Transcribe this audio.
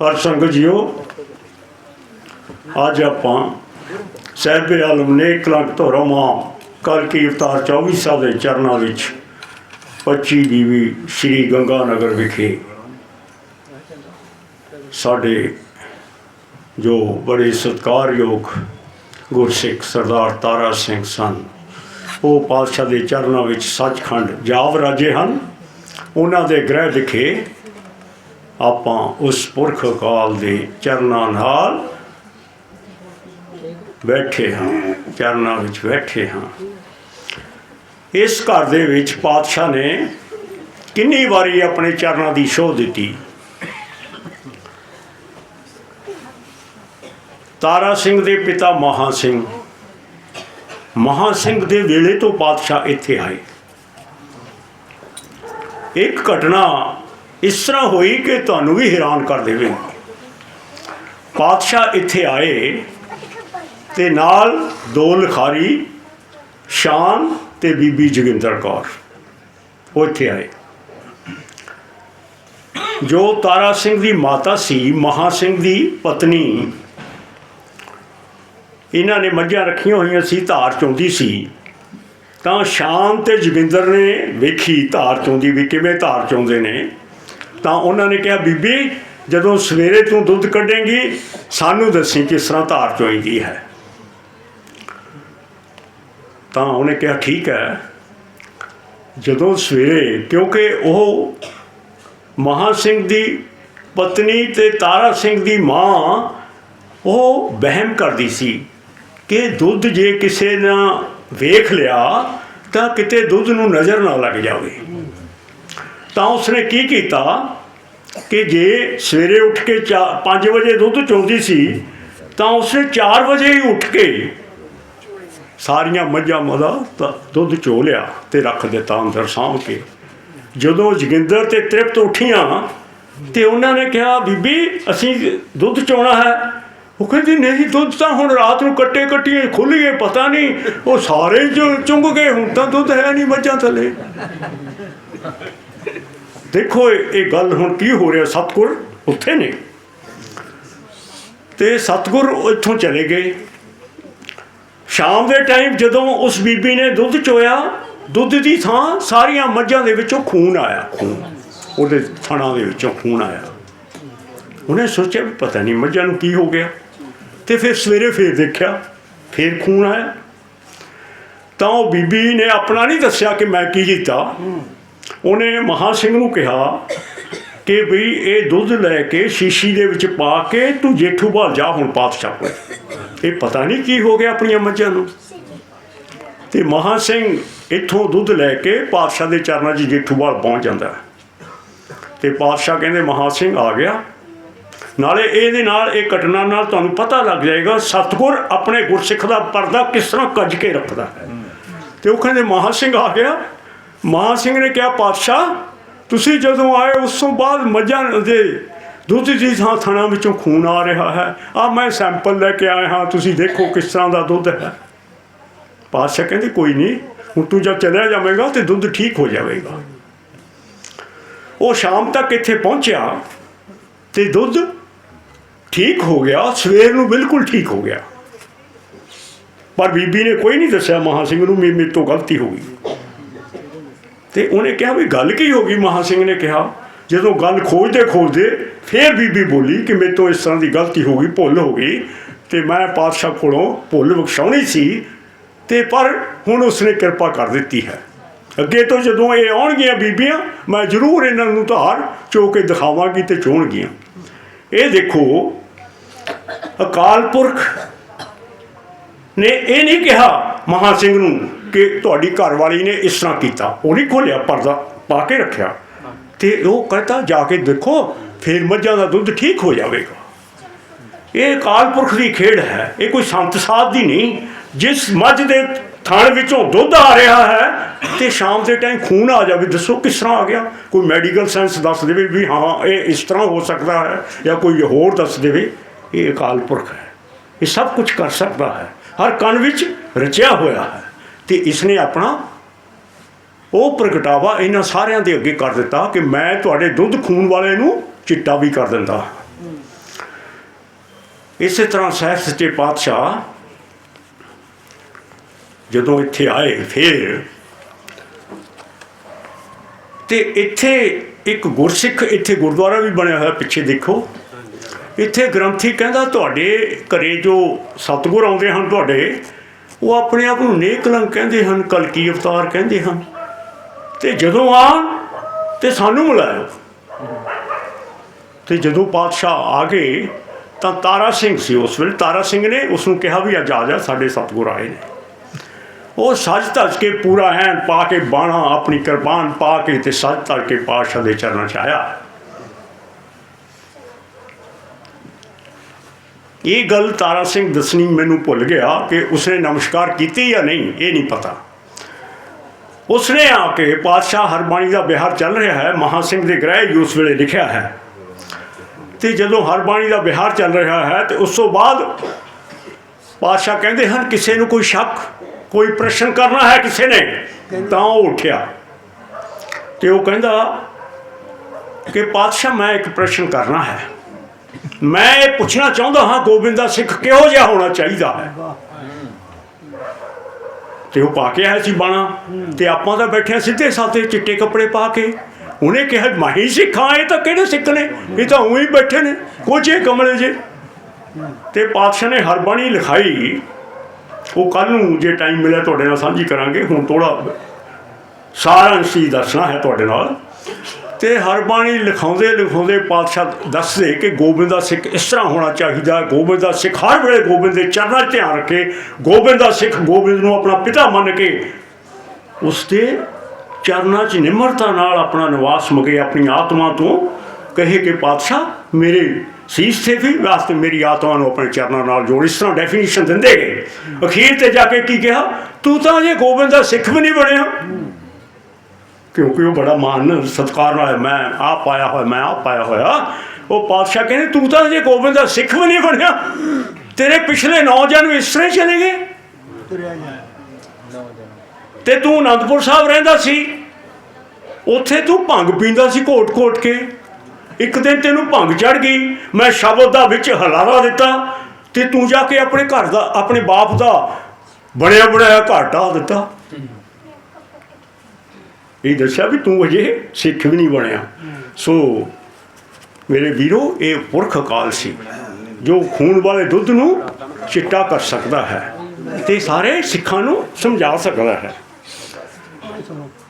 ਹਰ ਸੰਗਤ ਜੀਓ, ਅੱਜ ਆਪਾਂ ਸਹਿਬੇ ਆਲਮ ਨੇ ਕਲੰਕ ਧੋਰੋ ਮਾਂ ਕਰ ਕੀ ਅਵਤਾਰ 24 ਸਾਹਿਬ ਦੇ ਚਰਨਾਂ ਵਿੱਚ 25 ਦੀਵੀ ਸ਼੍ਰੀ ਗੰਗਾ ਨਗਰ ਵਿਖੇ ਸਾਡੇ ਜੋ ਬੜੇ ਸਤਿਕਾਰਯੋਗ ਗੁਰਸਿੱਖ ਸਰਦਾਰ ਤਾਰਾ ਸਿੰਘ ਸਨ, ਉਹ ਪਾਤਸ਼ਾਹ ਦੇ ਚਰਨਾਂ ਵਿੱਚ ਸੱਚਖੰਡ ਜਾਵ ਰਾਜੇ ਹਨ। ਉਹਨਾਂ ਦੇ ਗ੍ਰਹਿ ਵਿਖੇ ਆਪਾਂ ਉਸ ਪੁਰਖ ਕਾਲ ਦੇ ਚਰਨਾਂ ਨਾਲ ਬੈਠੇ ਹਾਂ, ਚਰਨਾਂ ਵਿੱਚ ਬੈਠੇ ਹਾਂ। ਇਸ ਘਰ ਦੇ ਵਿੱਚ ਪਾਤਸ਼ਾਹ ਨੇ ਕਿੰਨੀ ਵਾਰੀ ਆਪਣੇ ਚਰਨਾਂ ਦੀ ਸ਼ੋਅ ਦਿੱਤੀ। ਤਾਰਾ ਸਿੰਘ ਦੇ ਪਿਤਾ ਮਹਾ ਸਿੰਘ। ਮਹਾ ਸਿੰਘ ਦੇ ਵੇਲੇ ਤੋਂ ਪਾਤਸ਼ਾਹ ਇੱਥੇ ਆਏ। ਇੱਕ ਘਟਨਾ ਇਸ ਤਰ੍ਹਾਂ ਹੋਈ ਕਿ ਤੁਹਾਨੂੰ ਵੀ ਹੈਰਾਨ ਕਰ ਦੇਵੇ। ਪਾਤਸ਼ਾਹ ਇੱਥੇ ਆਏ ਤੇ ਨਾਲ ਦੋ ਲਿਖਾਰੀ, ਸ਼ਾਨ ਤੇ ਬੀਬੀ ਜੋਗਿੰਦਰ ਕੌਰ, ਉਹ ਇੱਥੇ ਆਏ। ਜੋ ਤਾਰਾ ਸਿੰਘ ਦੀ ਮਾਤਾ ਸੀ, ਮਹਾ ਸਿੰਘ ਦੀ ਪਤਨੀ, ਇਹਨਾਂ ਨੇ ਮੱਝਾਂ ਰੱਖੀਆਂ ਹੋਈਆਂ ਸੀ, ਧਾਰ ਚੋਂਦੀ ਸੀ। ਤਾਂ ਸ਼ਾਮ ਤੇ ਜੋਗਿੰਦਰ ਨੇ ਵੇਖੀ ਧਾਰ ਚੋਂਦੀ ਵੀ ਕਿਵੇਂ ਧਾਰ ਚੋਂਦੇ ਨੇ। ਤਾਂ ਉਹਨਾਂ ਨੇ ਕਿਹਾ, ਬੀਬੀ, ਜਦੋਂ ਸਵੇਰੇ ਤੂੰ ਦੁੱਧ ਕੱਢੇਂਗੀ, ਸਾਨੂੰ ਦੱਸੀ ਕਿਸ ਤਰ੍ਹਾਂ ਧਾਰ ਚੋਈਦੀ ਹੈ। ਤਾਂ ਉਹਨੇ ਕਿਹਾ, ਠੀਕ ਹੈ। ਜਦੋਂ ਸਵੇਰੇ, ਕਿਉਂਕਿ ਉਹ ਮਹਾ ਸਿੰਘ ਦੀ ਪਤਨੀ ਤੇ ਤਾਰਾ ਸਿੰਘ ਦੀ ਮਾਂ, ਉਹ ਵਹਿਮ ਕਰਦੀ ਸੀ ਕਿ ਦੁੱਧ ਜੇ ਕਿਸੇ ਨੇ ਵੇਖ ਲਿਆ, ਤਾਂ ਕਿਤੇ ਦੁੱਧ ਨੂੰ ਨਜ਼ਰ ਨਾ ਲੱਗ ਜਾਵੇ। ਤਾਂ ਉਸਨੇ ਕੀ ਕੀਤਾ ਕਿ ਜੇ ਸਵੇਰੇ ਉੱਠ ਕੇ 5 ਵਜੇ ਦੁੱਧ ਚੋਂਦੀ ਸੀ, ਤਾਂ ਉਸਨੇ 4 ਵਜੇ ਹੀ ਉੱਠ ਕੇ ਸਾਰੀਆਂ ਮੱਝਾਂ ਮਦਾ ਦੁੱਧ ਚੋ ਲਿਆ ਤੇ ਰੱਖ ਦਿੱਤਾ ਅੰਦਰ ਸਾਂਭ ਕੇ। ਜਦੋਂ ਜੋਗਿੰਦਰ ਤੇ ਤ੍ਰਿਪਤ ਉੱਠੀਆਂ ਤੇ ਉਹਨਾਂ ਨੇ ਕਿਹਾ, ਬੀਬੀ, ਅਸੀਂ ਦੁੱਧ ਚੋਣਾ ਹੈ। ਉਹ ਕਹਿੰਦੀ, ਨਹੀਂ, ਦੁੱਧ ਤਾਂ ਹੁਣ ਰਾਤ ਨੂੰ ਕੱਟੇ ਕੱਟੀਏ ਖੁੱਲ ਪਤਾ ਨਹੀਂ। ਉਹ ਸਾਰੇ ਜੋ ਚੁੰਗ ਗਏ, ਹੁਣ ਤਾਂ ਦੁੱਧ ਹੈ ਨਹੀਂ ਮੱਝਾਂ ਥੱਲੇ। ਦੇਖੋ ਇਹ ਗੱਲ ਹੁਣ ਕੀ ਹੋ ਰਿਹਾ, ਸਤਗੁਰ ਉੱਥੇ ਨੇ। ਤੇ ਸਤਗੁਰ ਇੱਥੋਂ ਚਲੇ ਗਏ। ਸ਼ਾਮ ਦੇ ਟਾਈਮ ਜਦੋਂ ਉਸ ਬੀਬੀ ਨੇ ਦੁੱਧ ਚੋਇਆ, ਦੁੱਧ ਦੀ ਥਾਂ ਸਾਰੀਆਂ ਮੱਝਾਂ ਦੇ ਵਿੱਚੋਂ ਖੂਨ ਆਇਆ, ਖੂਨ। ਉਹਦੇ ਥਣਾਂ ਦੇ ਵਿੱਚੋਂ ਖੂਨ ਆਇਆ। ਉਹਨੇ ਸੋਚਿਆ ਵੀ ਪਤਾ ਨਹੀਂ ਮੱਝਾਂ ਨੂੰ ਕੀ ਹੋ ਗਿਆ। ਤੇ ਫਿਰ ਸਵੇਰੇ ਫੇਰ ਦੇਖਿਆ, ਫੇਰ ਖੂਨ ਆਇਆ। ਤਾਂ ਉਹ ਬੀਬੀ ਨੇ ਆਪਣਾ ਨਹੀਂ ਦੱਸਿਆ ਕਿ ਮੈਂ ਕੀ ਕੀਤਾ। ਉਹਨੇ ਮਹਾ ਸਿੰਘ ਨੂੰ ਕਿਹਾ ਕਿ ਵੀ ਇਹ ਦੁੱਧ ਲੈ ਕੇ ਸ਼ੀਸ਼ੀ ਦੇ ਵਿੱਚ ਪਾ ਕੇ ਤੂੰ ਜੇਠੂ ਭਾਲ ਜਾ ਹੁਣ ਪਾਤਸ਼ਾਹ ਕੋਲ। ਇਹ ਪਤਾ ਨਹੀਂ ਕੀ ਹੋ ਗਿਆ ਆਪਣੀਆਂ ਮੱਝਾਂ ਨੂੰ। ਤੇ ਮਹਾ ਸਿੰਘ ਇੱਥੋਂ ਦੁੱਧ ਲੈ ਕੇ ਪਾਤਸ਼ਾਹ ਦੇ ਚਰਨਾਂ 'ਚ ਜੇਠੂਵਾਲ ਪਹੁੰਚ ਜਾਂਦਾ। ਹੈ। ਤੇ ਪਾਤਸ਼ਾਹ ਕਹਿੰਦੇ, ਮਹਾ ਸਿੰਘ ਆ ਗਿਆ। ਨਾਲੇ ਇਹਦੇ ਨਾਲ ਇਹ ਘਟਨਾ ਨਾਲ ਤੁਹਾਨੂੰ ਪਤਾ ਲੱਗ ਜਾਏਗਾ, ਸਤਗੁਰ ਆਪਣੇ ਗੁਰਸਿੱਖ ਦਾ ਪਰਦਾ ਕਿਸ ਤਰ੍ਹਾਂ ਕੱਜ ਕੇ ਰੱਖਦਾ ਹੈ। ਤੇ ਉਹ ਕਹਿੰਦੇ, ਮਹਾ ਸਿੰਘ ਆ ਗਿਆ। ਮਹਾ ਸਿੰਘ ਨੇ ਕਿਹਾ, ਪਾਤਸ਼ਾਹ, ਤੁਸੀਂ ਜਦੋਂ ਆਏ ਉਸ ਤੋਂ ਬਾਅਦ ਮੱਝਾਂ ਦੇ ਦੁੱਧ ਦੀ ਥਾਂ ਥਣਾ ਵਿੱਚੋਂ ਖੂਨ ਆ ਰਿਹਾ ਹੈ। ਆ ਮੈਂ ਸੈਂਪਲ ਲੈ ਕੇ ਆਇਆ ਹਾਂ, ਤੁਸੀਂ ਦੇਖੋ ਕਿਸ ਤਰ੍ਹਾਂ ਦਾ ਦੁੱਧ ਹੈ। ਪਾਤਸ਼ਾਹ ਕਹਿੰਦੇ, ਕੋਈ ਨਹੀਂ, ਹੁਣ ਤੂੰ ਜਦ ਚਲਿਆ ਜਾਵੇਂਗਾ ਤੇ ਦੁੱਧ ਠੀਕ ਹੋ ਜਾਵੇਗਾ। ਉਹ ਸ਼ਾਮ ਤੱਕ ਇੱਥੇ ਪਹੁੰਚਿਆ ਤੇ ਦੁੱਧ ਠੀਕ ਹੋ ਗਿਆ, ਸਵੇਰ ਨੂੰ ਬਿਲਕੁਲ ਠੀਕ ਹੋ ਗਿਆ। ਪਰ ਬੀਬੀ ਨੇ ਕੋਈ ਨਹੀਂ ਦੱਸਿਆ, ਮਹਾ ਸਿੰਘ ਨੂੰ ਵੀ ਮੇਰੇ ਤੋਂ ਗਲਤੀ ਹੋ ਗਈ। ਤੇ ਉਹਨੇ ਕਿਹਾ ਵੀ ਗੱਲ ਕੀ ਹੋ ਗਈ? ਮਹਾ ਸਿੰਘ ਨੇ ਕਿਹਾ, ਜਦੋਂ ਗੱਲ ਖੋਜਦੇ ਖੋਜਦੇ ਫੇਰ ਬੀਬੀ ਬੋਲੀ ਕਿ ਮੇਰੇ ਤੋਂ ਇਸ ਤਰ੍ਹਾਂ ਦੀ ਗਲਤੀ ਹੋ ਗਈ, ਭੁੱਲ ਹੋ ਗਈ ਤੇ ਮੈਂ ਪਾਤਸ਼ਾਹ ਕੋਲੋਂ ਭੁੱਲ ਬਖਸ਼ਾਉਣੀ ਸੀ ਤੇ ਪਰ ਹੁਣ ਉਸਨੇ ਕਿਰਪਾ ਕਰ ਦਿੱਤੀ ਹੈ। ਅੱਗੇ ਤੋਂ ਜਦੋਂ ਇਹ ਆਉਣਗੀਆਂ ਬੀਬੀਆਂ, ਮੈਂ ਜ਼ਰੂਰ ਇਹਨਾਂ ਨੂੰ ਧਾਰ ਚੋ ਕੇ ਦਿਖਾਵਾਂਗੀ ਤੇ ਚੋਣਗੀਆਂ। ਇਹ ਦੇਖੋ, ਅਕਾਲ ਪੁਰਖ ਨੇ ਇਹ ਨਹੀਂ ਕਿਹਾ ਮਹਾ ਸਿੰਘ ਨੂੰ ਕਿ ਤੁਹਾਡੀ ਘਰਵਾਲੀ ਨੇ ਇਸ ਤਰ੍ਹਾਂ ਕੀਤਾ। ਉਹ ਨਹੀਂ ਖੋਲਿਆ ਪਰਦਾ ਪਾ ਕੇ ਰੱਖਿਆ। ਤੇ ਉਹ ਕਹਤਾ, ਜਾ ਕੇ ਦੇਖੋ, ਫਿਰ ਮੱਝਾਂ ਦਾ ਦੁੱਧ ਠੀਕ ਹੋ ਜਾਵੇਗਾ। ਇਹ ਅਕਾਲ ਪੁਰਖ ਦੀ ਖੇਡ ਹੈ। ਇਹ ਕੋਈ ਸੰਤ ਸਾਧ ਦੀ ਨਹੀਂ। ਜਿਸ ਮੱਝ ਦੇ ਥਣ ਵਿੱਚੋਂ ਦੁੱਧ ਆ ਰਿਹਾ ਹੈ, ਤੇ ਸ਼ਾਮ ਦੇ ਟਾਈਮ ਖੂਨ ਆ ਜਾਵੇ, ਦੱਸੋ ਕਿਸ ਤਰ੍ਹਾਂ ਆ ਗਿਆ? ਕੋਈ ਮੈਡੀਕਲ ਸਾਇੰਸ ਦੱਸ ਦੇਵੇ ਵੀ ਹਾਂ, ਇਹ ਇਸ ਤਰ੍ਹਾਂ ਹੋ ਸਕਦਾ ਹੈ, ਜਾਂ ਕੋਈ ਹੋਰ ਦੱਸ ਦੇਵੇ। ਇਹ ਅਕਾਲ ਪੁਰਖ ਹੈ। ਇਹ ਸਭ ਕੁਝ ਕਰ ਸਕਦਾ ਹੈ। ਹਰ ਕਣ ਵਿੱਚ ਰਚਿਆ ਹੋਇਆ ਹੈ। ਤੇ ਇਸਨੇ ਆਪਣਾ ਉਹ ਪ੍ਰਗਟਾਵਾ ਇਹਨਾਂ ਸਾਰਿਆਂ ਦੇ ਅੱਗੇ ਕਰ ਦਿੱਤਾ ਕਿ ਮੈਂ ਤੁਹਾਡੇ ਦੁੱਧ ਖੂਨ ਵਾਲੇ ਨੂੰ ਚਿੱਟਾ ਵੀ ਕਰ ਦਿੰਦਾ। ਇਸੇ ਤਰ੍ਹਾਂ ਸਾਹਿਬ ਸੱਚੇ ਪਾਤਸ਼ਾਹ ਜਦੋਂ ਇੱਥੇ ਆਏ ਫੇਰ ਤੇ ਇੱਥੇ ਇੱਕ ਗੁਰਸਿੱਖ ਇੱਥੇ ਗੁਰਦੁਆਰਾ ਵੀ ਬਣਿਆ ਹੋਇਆ ਪਿੱਛੇ ਦੇਖੋ। ਇੱਥੇ ਗ੍ਰੰਥੀ ਕਹਿੰਦਾ ਤੁਹਾਡੇ ਘਰੇ ਜੋ ਸਤਿਗੁਰ ਆਉਂਦੇ ਹਨ ਤੁਹਾਡੇ ਉਹ ਆਪਣੇ ਆਪ ਨੂੰ ਨੇਕ ਕਲੰਕ ਕਹਿੰਦੇ ਹਨ ਕਲਕੀ ਅਵਤਾਰ ਕਹਿੰਦੇ ਹਨ। ਤੇ ਜਦੋਂ ਆਉਣ, ਤੇ ਸਾਨੂੰ ਮਿਲਾਇਓ। ਤੇ ਜਦੋਂ ਪਾਤਸ਼ਾਹ ਆ ਗਏ, ਤਾਂ ਤਾਰਾ ਸਿੰਘ ਸੀ ਉਸ ਵੇਲੇ। ਤਾਰਾ ਸਿੰਘ ਨੇ ਉਸ ਨੂੰ ਕਿਹਾ ਵੀ ਅੱਜ ਆ ਜਾ, ਸਾਡੇ ਸਤਿਗੁਰ ਆਏ ਨੇ। ਉਹ ਸੱਜ ਧੱਜ ਕੇ ਪੂਰਾ ਐਨ ਪਾ ਕੇ ਬਾਣਾ ਆਪਣੀ ਕਿਰਪਾਨ ਪਾ ਕੇ ਤੇ ਸੱਜ ਧੱਜ ਕੇ ਪਾਤਸ਼ਾਹ ਦੇ ਚਰਨਾਂ 'ਚ ਆਇਆ। ਇਹ ਗੱਲ ਤਾਰਾ ਸਿੰਘ ਦੱਸਣੀ ਮੈਨੂੰ ਭੁੱਲ ਗਿਆ ਕਿ ਉਸਨੇ ਨਮਸਕਾਰ ਕੀਤੀ ਜਾਂ ਨਹੀਂ, ਇਹ ਨਹੀਂ ਪਤਾ। ਉਸਨੇ ਆ ਕੇ ਪਾਤਸ਼ਾਹ ਹਰਬਾਣੀ ਦਾ ਵਿਹਾਰ ਚੱਲ ਰਿਹਾ ਹੈ, ਮਹਾ ਸਿੰਘ ਦੇ ਗ੍ਰਹਿ ਹੀ ਉਸ ਵੇਲੇ ਲਿਖਿਆ ਹੈ। ਤੇ ਜਦੋਂ ਹਰਬਾਣੀ ਦਾ ਵਿਹਾਰ ਚੱਲ ਰਿਹਾ ਹੈ ਤੇ ਉਸ ਤੋਂ ਬਾਅਦ ਪਾਤਸ਼ਾਹ ਕਹਿੰਦੇ ਹਨ, ਕਿਸੇ ਨੂੰ ਕੋਈ ਸ਼ੱਕ, ਕੋਈ ਪ੍ਰਸ਼ਨ ਕਰਨਾ ਹੈ ਕਿਸੇ ਨੇ, ਤਾਂ ਉਹ ਉੱਠਿਆ। ਤੇ ਉਹ ਕਹਿੰਦਾ ਕਿ ਪਾਤਸ਼ਾਹ, ਮੈਂ ਇੱਕ ਪ੍ਰਸ਼ਨ ਕਰਨਾ ਹੈ। ਮੈਂ ਇਹ ਪੁੱਛਣਾ ਚਾਹੁੰਦਾ ਹਾਂ, ਗੋਬਿੰਦ ਦਾ ਸਿੱਖ ਕਿਹੋ ਜਿਹਾ ਹੋਣਾ ਚਾਹੀਦਾ ਹੈ? ਤੇ ਉਹ ਪਾ ਕੇ ਆਇਆ ਸੀ ਬਾਣਾ, ਤੇ ਆਪਾਂ ਤਾਂ ਬੈਠੇ ਸਿੱਧੇ ਸਾਦੇ ਚਿੱਟੇ ਕੱਪੜੇ ਪਾ ਕੇ। ਉਹਨੇ ਕਿਹਾ ਮਾਹੀ ਸਿੱਖਾਂ, ਇਹ ਤਾਂ ਕਿਹੜੇ ਸਿੱਖ ਨੇ? ਇਹ ਤਾਂ ਉਹੀ ਬੈਠੇ ਨੇ ਕੁਝ ਕੋਚੇ ਕਮਲੇ ਜੇ। ਤੇ ਪਾਤਸ਼ਾਹ ਨੇ ਹਰਬਾਣੀ ਲਿਖਾਈ, ਉਹ ਕੱਲ ਨੂੰ ਜੇ ਟਾਈਮ ਮਿਲਿਆ ਤੁਹਾਡੇ ਨਾਲ ਸਾਂਝੀ ਕਰਾਂਗੇ, ਹੁਣ ਥੋੜਾ ਸਾਰਾ ਸੀ ਦੱਸਣਾ ਹੈ ਤੁਹਾਡੇ ਨਾਲ। ਤੇ ਹਰਬਾਣੀ ਲਿਖਾਉਂਦੇ ਲਿਖਾਉਂਦੇ ਪਾਤਸ਼ਾਹ ਦੱਸਦੇ ਕਿ ਗੋਬਿੰਦ ਦਾ ਸਿੱਖ ਇਸ ਤਰ੍ਹਾਂ ਹੋਣਾ ਚਾਹੀਦਾ। ਗੋਬਿੰਦ ਦਾ ਸਿੱਖ ਹਰ ਵੇਲੇ ਗੋਬਿੰਦ ਦੇ ਚਰਨਾਂ 'ਚ ਧਿਆਨ ਰੱਖੇ। ਗੋਬਿੰਦ ਦਾ ਸਿੱਖ ਗੋਬਿੰਦ ਨੂੰ ਆਪਣਾ ਪਿਤਾ ਮੰਨ ਕੇ ਉਸ ਦੇ ਚਰਨਾਂ 'ਚ ਨਿਮਰਤਾ ਨਾਲ ਆਪਣਾ ਨਿਵਾਸ ਮਗੇ, ਆਪਣੀ ਆਤਮਾ ਤੋਂ ਕਹੇ ਕਿ, ਪਾਤਸ਼ਾਹ, ਮੇਰੇ ਸੀਸ ਤੇ ਵੀ ਵਾਸਤੇ ਮੇਰੀ ਆਤਮਾ ਨੂੰ ਆਪਣੇ ਚਰਨਾਂ ਨਾਲ ਜੋੜ। ਇਸ ਤਰ੍ਹਾਂ ਡੈਫੀਨੇਸ਼ਨ ਦਿੰਦੇ ਗਏ ਅਖੀਰ ਤੇ ਜਾ ਕੇ ਕੀ ਕਿਹਾ? ਤੂੰ ਤਾਂ ਜੇ ਗੋਬਿੰਦ ਦਾ ਸਿੱਖ ਵੀ ਨਹੀਂ ਬਣਿਆ। ਕਿਉਂਕਿ ਉਹ ਬੜਾ ਮਾਨ ਸਤਕਾਰ ਨਾਲ ਮੈਂ ਆ ਪਾਇਆ ਹੋਇਆ, ਮੈਂ ਆ ਪਾਇਆ ਹੋਇਆ। ਉਹ ਪਾਤਸ਼ਾਹ ਕਹਿੰਦੇ, ਤੂੰ ਤਾਂ ਹਜੇ ਗੋਬਿੰਦ ਦਾ ਸਿੱਖ ਵੀ ਨਹੀਂ ਬਣਿਆ। ਤੇਰੇ ਪਿਛਲੇ ਨੌ ਜਨਮ ਇਸ ਤਰ੍ਹਾਂ ਹੀ ਚਲੇ ਗਏ। ਤੇ ਤੂੰ ਅਨੰਦਪੁਰ ਸਾਹਿਬ ਰਹਿੰਦਾ ਸੀ। ਉੱਥੇ ਤੂੰ ਭੰਗ ਪੀਂਦਾ ਸੀ ਘੋਟ-ਘੋਟ ਕੇ। ਇੱਕ ਦਿਨ ਤੈਨੂੰ ਭੰਗ ਚੜ ਗਈ। ਮੈਂ ਸ਼ਬਦ ਦਾ ਵਿੱਚ ਹਲਾਰਾ ਦਿੱਤਾ ਤੇ ਤੂੰ ਜਾ ਕੇ ਆਪਣੇ ਘਰ ਦਾ, ਆਪਣੇ ਬਾਪ ਦਾ ਬਣਿਆ ਬਣਾਇਆ ਘਰ ਢਾਹ ਦਿੱਤਾ। ਇਹ ਦੱਸਿਆ ਵੀ ਤੂੰ ਅਜੇ ਸਿੱਖ ਵੀ ਨਹੀਂ ਬਣਿਆ। ਸੋ ਮੇਰੇ ਵੀਰੋ, ਇਹ ਪੁਰਖ ਕਾਲ ਸੀ, ਜੋ ਖੂਨ ਵਾਲੇ ਦੁੱਧ ਨੂੰ ਚਿੱਟਾ ਕਰ ਸਕਦਾ ਹੈ ਤੇ ਸਾਰੇ ਸਿੱਖਾਂ ਨੂੰ ਸਮਝਾ ਸਕਦਾ ਹੈ।